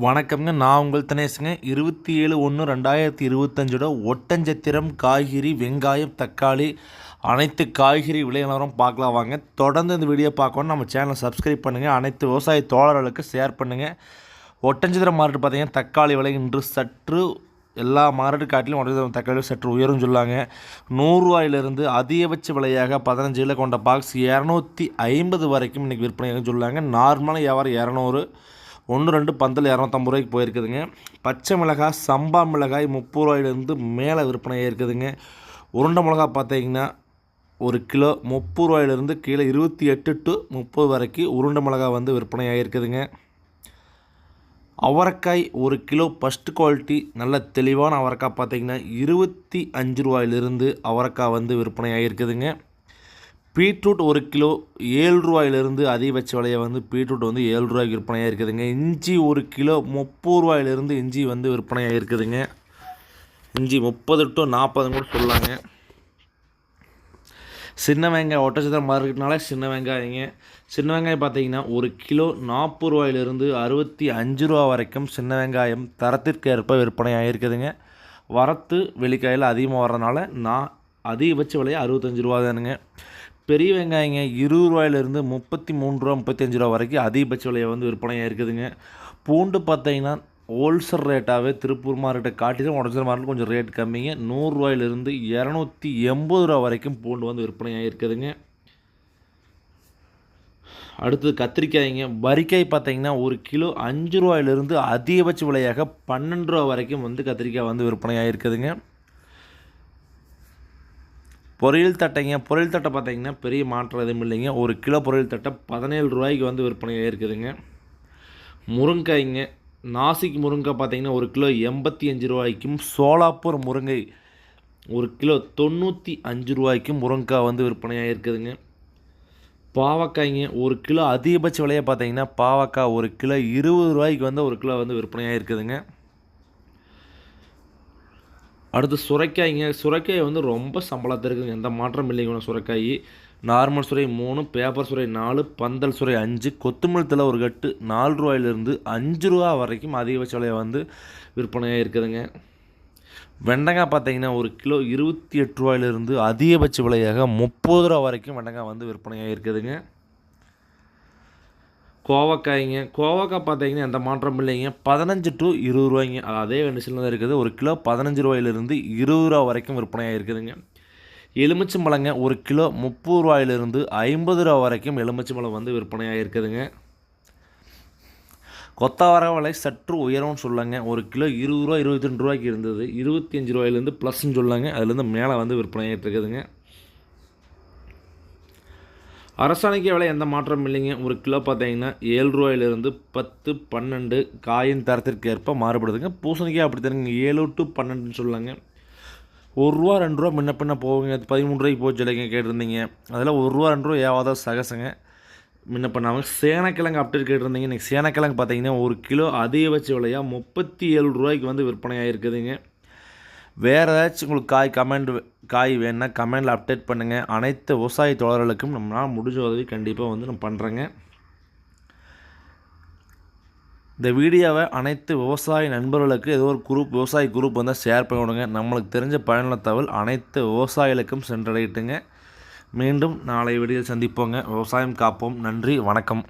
வணக்கம்ங்க. நான் உங்கள் தினேஷுங்க இருபத்தி ஏழு ஒன்று ரெண்டாயிரத்தி இருபத்தஞ்சோட ஒட்டஞ்சத்திரம் காய்கறி வெங்காயம் தக்காளி அனைத்து காய்கறி விலை நிலவரம் பார்க்கலாம் வாங்க. தொடர்ந்து இந்த வீடியோ பார்க்கணும் நம்ம சேனலை சப்ஸ்கிரைப் பண்ணுங்கள் அனைத்து விவசாய தோழர்களுக்கு ஷேர் பண்ணுங்கள் ஒட்டஞ்சத்திரம் மார்க்கெட் பார்த்தீங்கன்னா தக்காளி விலை இன்று சற்று எல்லா மார்க்கெட் காட்டிலும் ஒட்டஞ்சத்திரம் தக்காளி சற்று உயரும் சொல்லாங்க. நூறுரூவாயிலிருந்து அதிகபட்ச விலையாக பதினஞ்சு கிலோ கொண்ட பாக்ஸ் இரநூத்தி ஐம்பது வரைக்கும் இன்றைக்கி விற்பனையாக சொல்லுவாங்க நார்மலாக வியாபாரம் இரநூறு. ஒன்று ரெண்டு பந்தல் இரநூத்தம்பது ரூபாய்க்கு போயிருக்குதுங்க. பச்சை மிளகாய் சம்பா மிளகாய் முப்பது ரூபாயிலேருந்து மேலே விற்பனை இருக்குதுங்க. உருண்டை மிளகா பார்த்தீங்கன்னா ஒரு கிலோ முப்பது ரூபாயிலேருந்து கீழே இருபத்தி எட்டு டு முப்பது வரைக்கும் உருண்டை மிளகாய் வந்து விற்பனை ஆகிருக்குதுங்க அவரைக்காய் ஒரு கிலோ ஃபஸ்ட்டு குவாலிட்டி நல்ல தெளிவான அவரைக்காய் பார்த்திங்கன்னா இருபத்தி அஞ்சு ரூபாயிலிருந்து அவரைக்காய் வந்து விற்பனை ஆகிருக்குதுங்க பீட்ரூட் ஒரு கிலோ ஏழு ரூபாயிலிருந்து அதிகபட்ச விலையை வந்து பீட்ரூட் வந்து ஏழு ரூபாய்க்கு விற்பனையாக இருக்குதுங்க. இஞ்சி ஒரு கிலோ முப்பது ரூபாயிலிருந்து இஞ்சி வந்து விற்பனையாக இருக்குதுங்க. இஞ்சி முப்பது டு நாற்பதுன்னு கூட சொல்லலாங்க. சின்ன வெங்காயம் ஒட்டச்சத்திரம் மார்க்கெட்னால சின்ன வெங்காயங்க. சின்ன வெங்காயம் பார்த்தீங்கன்னா ஒரு கிலோ நாற்பது ரூபாயிலிருந்து அறுபத்தி அஞ்சு ரூபா வரைக்கும் சின்ன வெங்காயம் தரத்திற்கு ஏற்ப விற்பனை ஆகிருக்குதுங்க வரத்து வெளிக்காயில் அதிகமாக வர்றதுனால நான் அதிகபட்ச விலையை அறுபத்தஞ்சு ரூபா தானுங்க. பெரிய வெங்காயங்க இருபது ரூபாயிலிருந்து முப்பத்தி மூணு ரூபா முப்பத்தஞ்சு ரூபா வரைக்கும் அதிகபட்ச விலையை வந்து விற்பனையாக இருக்குதுங்க. பூண்டு பார்த்தீங்கன்னா ஹோல்சேல் ரேட்டாகவே திருப்பூர் மார்க்கெட்டை காட்டிலும் உடஞ்சல் மார்க்கெட் கொஞ்சம் ரேட் கம்மிங்க. நூறுரூவாயிலிருந்து இரநூத்தி எண்பது ரூபா வரைக்கும் பூண்டு வந்து விற்பனையாக இருக்குதுங்க. அடுத்தது கத்திரிக்காய்ங்க. வரிக்காய் பார்த்தீங்கன்னா ஒரு கிலோ அஞ்சு ரூபாயிலிருந்து அதிகபட்ச விலையாக பன்னெண்டு ரூபா வரைக்கும் வந்து கத்திரிக்காய் வந்து விற்பனையாக இருக்குதுங்க. பொரியல் தட்டைங்க பொரியல் தட்டை பார்த்தீங்கன்னா பெரிய மாற்றம் எதுவும் இல்லைங்க. ஒரு கிலோ பொரியல் தட்டை பதினேழு ரூபாய்க்கு வந்து விற்பனையாக இருக்குதுங்க முருங்காய்ங்க நாசிக் முருங்கை பார்த்தீங்கன்னா ஒரு கிலோ எண்பத்தி அஞ்சு ரூபாய்க்கும் சோலாப்பூர் முருங்கை ஒரு கிலோ தொண்ணூற்றி அஞ்சு ரூபாய்க்கும் முருங்காய் வந்து விற்பனையாக இருக்குதுங்க பாவக்காய்ங்க ஒரு கிலோ அதிகபட்ச விலையை பார்த்தீங்கன்னா பாவக்காய் ஒரு கிலோ இருபது ரூபாய்க்கு வந்து ஒரு கிலோ வந்து விற்பனையாக இருக்குதுங்க அடுத்து சுரைக்காய்ங்க சுரைக்காய் வந்து ரொம்ப சம்பளத்தில் இருக்குதுங்க எந்த மாற்றம் இல்லைங்க சுரைக்காய். நார்மல் சுரை மூணு பேப்பர் சுரை நாலு பந்தல் சுரை அஞ்சு கொத்தமல்லி தலை ஒரு கட்டு நாலு ரூபாயிலிருந்து அஞ்சு ரூபா வரைக்கும் அதிகபட்ச விலையை வந்து விற்பனையாக இருக்குதுங்க. வெண்டைக்காய் பார்த்தீங்கன்னா ஒரு கிலோ இருபத்தி எட்டு ரூபாயிலிருந்து அதிகபட்ச விலையாக முப்பது ரூபா வரைக்கும் வெண்டைக்காய் வந்து விற்பனையாக இருக்குதுங்க. கோவக்காய்ங்க. கோவக்காய் பார்த்தீங்கன்னா எந்த மாற்றம் இல்லைங்க. பதினஞ்சு டு இருபது ரூபாய்ங்க. அதே வெண்டிசில் தான் இருக்குது. ஒரு கிலோ பதினஞ்சு ரூபாயிலிருந்து இருபது ரூபா வரைக்கும் விற்பனையாக இருக்குதுங்க. எலுமிச்சம்பழங்க ஒரு கிலோ முப்பது ரூபாயிலிருந்து ஐம்பது ரூபா வரைக்கும் எலுமிச்சம்பழம் வந்து விற்பனையாக இருக்குதுங்க. கொத்தவர விலை சற்று உயரம்னு சொல்லுங்க. ஒரு கிலோ இருபது ரூபா இருபத்தி ரெண்டு ரூபாய்க்கு இருந்தது. இருபத்தி அஞ்சு ரூபாயிலேருந்து ப்ளஸ்ன்னு சொல்லுங்க. அதுலேருந்து மேலே வந்து விற்பனையாகிட்டு இருக்குதுங்க. அரசாணிக்க விலை எந்த மாற்றமும் இல்லைங்க. ஒரு கிலோ பார்த்தீங்கன்னா ஏழு ரூபாயிலிருந்து பத்து பன்னெண்டு காயின் தரத்திற்கு ஏற்ப மாறுபடுதுங்க. பூசணிக்காய் அப்படி தருங்க ஏழு டு பன்னெண்டுன்னு சொல்லுவாங்க ஒரு ரூபா ரெண்டு ரூபா முன்ன பின்ன போகுங்க. பதிமூணு ரூபாய்க்கு போச்சு இல்லைங்க கேட்டிருந்தீங்க. அதில் ஒரு ரூபா ரெண்டு ரூபா ஏவாத சகசங்க. முன்ன பண்ணாமல் சேனக்கிழங்கு அப்டேட் கேட்டிருந்தீங்க. இன்றைக்கி சேனக்கிழங்கு பார்த்தீங்கன்னா ஒரு கிலோ அதிகபட்ச விலையாக முப்பத்தி ஏழு ரூபாய்க்கு வந்து விற்பனையாக இருக்குதுங்க வேறு ஏதாச்சும் உங்களுக்கு காய் கமெண்ட் காய் வேணுன்னா கமெண்டில் அப்டேட் பண்ணுங்கள் அனைத்து விவசாய தோழர்களுக்கும் நம்மளால் முடிஞ்ச உதவி கண்டிப்பாக வந்து நம்ம பண்ணுறேங்க இந்த வீடியோவை அனைத்து விவசாய நண்பர்களுக்கு ஏதோ ஒரு குரூப் விவசாய குரூப் வந்து ஷேர் பண்ணி விடுங்க நம்மளுக்கு தெரிஞ்ச பயனுள்ள தகவல் அனைத்து விவசாயிகளுக்கும் சென்றடையிட்டுங்க. மீண்டும் நாளை வீடியோ சந்திப்போங்க. விவசாயம் காப்போம். நன்றி. வணக்கம்.